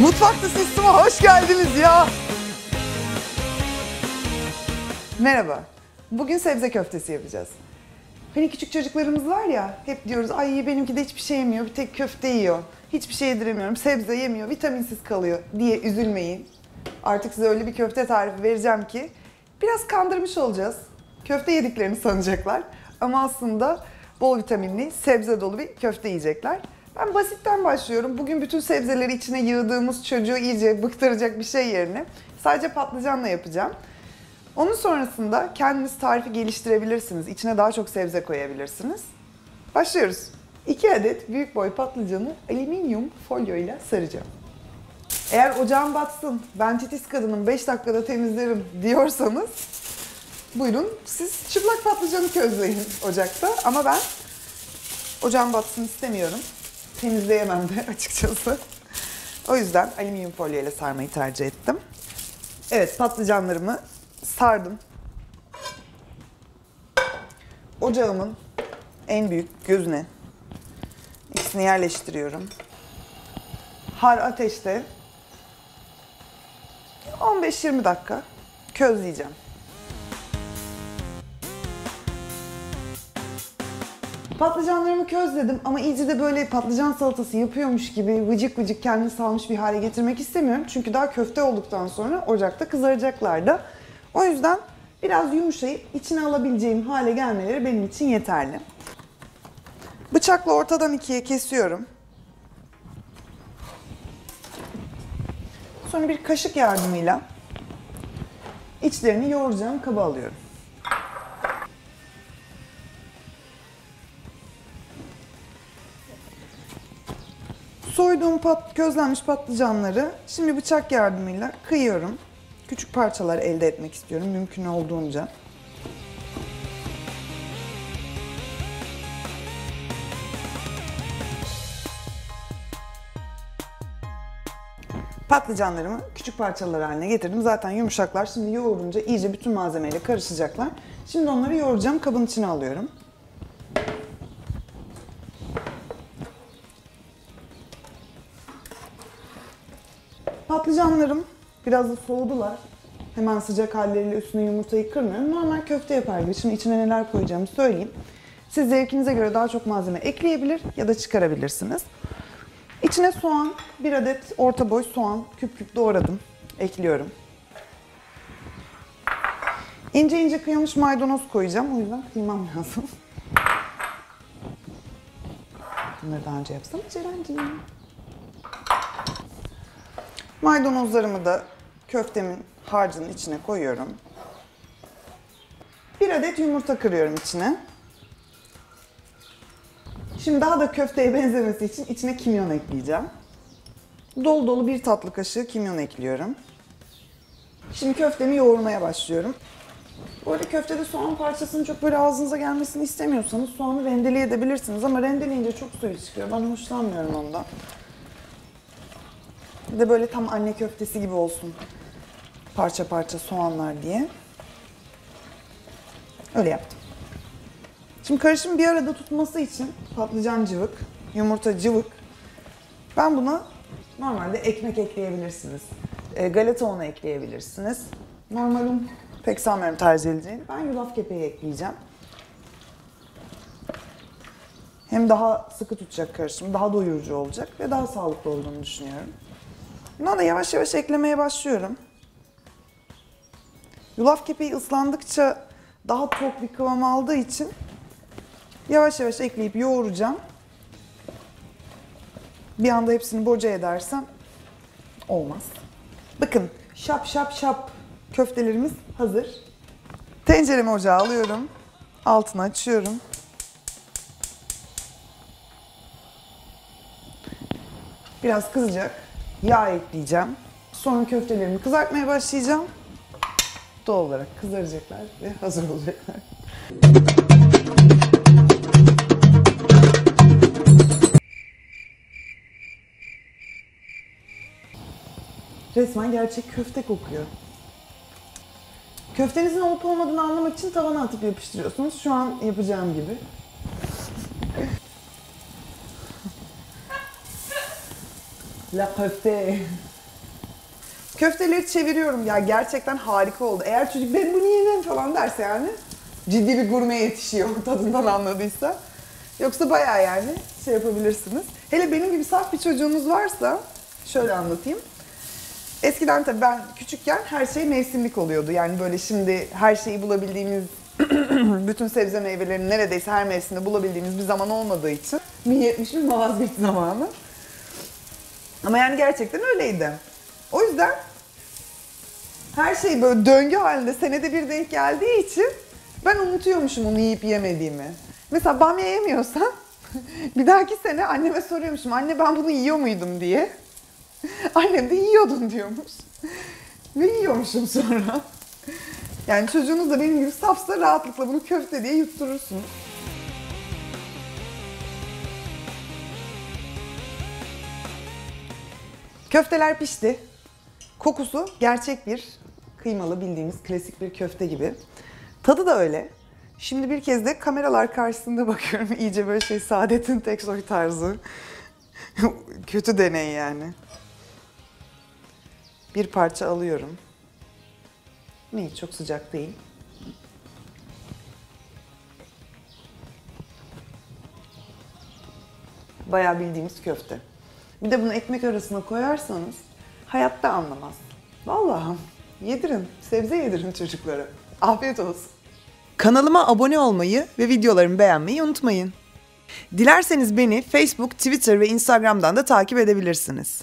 Mutfakta Sistem'e hoş geldiniz ya. Merhaba. Bugün sebze köftesi yapacağız. Hani küçük çocuklarımız var ya, hep diyoruz ay benimki de hiçbir şey yemiyor, bir tek köfte yiyor. Hiçbir şey yediremiyorum, sebze yemiyor, vitaminsiz kalıyor diye üzülmeyin. Artık size öyle bir köfte tarifi vereceğim ki biraz kandırmış olacağız. Köfte yediklerini sanacaklar ama aslında bol vitaminli, sebze dolu bir köfte yiyecekler. Ben basitten başlıyorum. Bugün bütün sebzeleri içine yığdığımız çocuğu iyice bıktıracak bir şey yerine sadece patlıcanla yapacağım. Onun sonrasında kendiniz tarifi geliştirebilirsiniz. İçine daha çok sebze koyabilirsiniz. Başlıyoruz. 2 adet büyük boy patlıcanı alüminyum folyo ile saracağım. Eğer ocağım batsın, ben titiz kadının 5 dakikada temizlerim diyorsanız buyurun siz çıplak patlıcanı közleyin ocakta. Ama ben ocağım batsın istemiyorum. Temizleyemem de açıkçası. O yüzden alüminyum folyo ile sarmayı tercih ettim. Evet patlıcanlarımı sardım. Ocağımın en büyük gözüne ikisini yerleştiriyorum. Har ateşte 15-20 dakika közleyeceğim. Patlıcanlarımı közledim ama iyice de böyle patlıcan salatası yapıyormuş gibi vıcık vıcık kendini salmış bir hale getirmek istemiyorum. Çünkü daha köfte olduktan sonra ocakta kızaracaklar da. O yüzden biraz yumuşayıp içine alabileceğim hale gelmeleri benim için yeterli. Bıçakla ortadan ikiye kesiyorum. Sonra bir kaşık yardımıyla içlerini yoğuracağım kaba alıyorum. Soyduğum pat, közlenmiş patlıcanları şimdi bıçak yardımıyla kıyıyorum. Küçük parçalar elde etmek istiyorum mümkün olduğunca. Patlıcanlarımı küçük parçalar haline getirdim. Zaten yumuşaklar. Şimdi yoğurunca iyice bütün malzemeyle karışacaklar. Şimdi onları yoğuracağım. Kabın içine alıyorum. Patlıcanlarım biraz da soğudular. Hemen sıcak halleriyle üstüne yumurtayı kırmıyorum. Normal köfte yapar gibi. Şimdi içine neler koyacağımı söyleyeyim. Siz zevkinize göre daha çok malzeme ekleyebilir ya da çıkarabilirsiniz. İçine soğan, bir adet orta boy soğan küp küp doğradım. Ekliyorum. İnce ince kıyılmış maydanoz koyacağım. O yüzden kıymam lazım. Bunları daha önce yapsam Ceren'ciğim. Maydanozlarımı da köftemin harcının içine koyuyorum. Bir adet yumurta kırıyorum içine. Şimdi daha da köfteye benzemesi için içine kimyon ekleyeceğim. Dolu dolu bir tatlı kaşığı kimyon ekliyorum. Şimdi köftemi yoğurmaya başlıyorum. Bu arada köftede soğan parçasının çok böyle ağzınıza gelmesini istemiyorsanız soğanı rendeleyebilirsiniz ama rendeleyince çok suyu çıkıyor. Ben hoşlanmıyorum ondan. Bir de böyle tam anne köftesi gibi olsun. Parça parça soğanlar diye. Öyle yaptım. Şimdi karışım bir arada tutması için patlıcan cıvık, yumurta cıvık. Ben buna normalde ekmek ekleyebilirsiniz. E, galeta unu ekleyebilirsiniz. Normal un pek sanmıyorum tercih edeceğini. Ben yulaf kepeği ekleyeceğim. Hem daha sıkı tutacak karışım, daha doyurucu olacak ve daha sağlıklı olduğunu düşünüyorum. Buna da yavaş yavaş eklemeye başlıyorum. Yulaf kepeği ıslandıkça daha tok bir kıvam aldığı için yavaş yavaş ekleyip yoğuracağım. Bir anda hepsini boca edersem olmaz. Bakın şap şap şap köftelerimiz hazır. Tenceremi ocağa alıyorum. Altını açıyorum. Biraz kızacak. Yağ ekleyeceğim. Sonra köftelerimi kızartmaya başlayacağım. Doğal olarak kızaracaklar ve hazır olacaklar. Resmen gerçek köfte kokuyor. Köftenizin olup olmadığını anlamak için tavana atıp yapıştırıyorsunuz. Şu an yapacağım gibi. La köfte. Köfteleri çeviriyorum ya gerçekten harika oldu. Eğer çocuk ben bunu yemem falan derse yani ciddi bir gurme yetişiyor tadından anladıysa. Yoksa bayağı yani şey yapabilirsiniz. Hele benim gibi saf bir çocuğunuz varsa şöyle anlatayım. Eskiden tabii ben küçükken her şey mevsimlik oluyordu. Yani böyle şimdi her şeyi bulabildiğimiz bütün sebze meyvelerini neredeyse her mevsimde bulabildiğimiz bir zaman olmadığı için 1071 Malazgirt zamanı. Ama yani gerçekten öyleydi. O yüzden her şey böyle döngü halinde senede bir denk geldiği için ben unutuyormuşum onu yiyip yemediğimi. Mesela bamya yemiyorsam bir dahaki sene anneme soruyormuşum anne ben bunu yiyor muydum diye. Annem de yiyordun diyormuş. Ve yiyormuşum sonra. Yani çocuğunuz da benim gibi safsa rahatlıkla bunu köfte diye yutturursunuz. Köfteler pişti. Kokusu gerçek bir kıymalı bildiğimiz klasik bir köfte gibi. Tadı da öyle. Şimdi bir kez de kameralar karşısında bakıyorum. İyice böyle şey Saadet'in Teksoy tarzı. Kötü deney yani. Bir parça alıyorum. Ne çok sıcak değil. Bayağı bildiğimiz köfte. Bir de bunu ekmek arasına koyarsanız hayatta anlamaz. Vallahi yedirin, sebze yedirin çocuklara. Afiyet olsun. Kanalıma abone olmayı ve videolarımı beğenmeyi unutmayın. Dilerseniz beni Facebook, Twitter ve Instagram'dan da takip edebilirsiniz.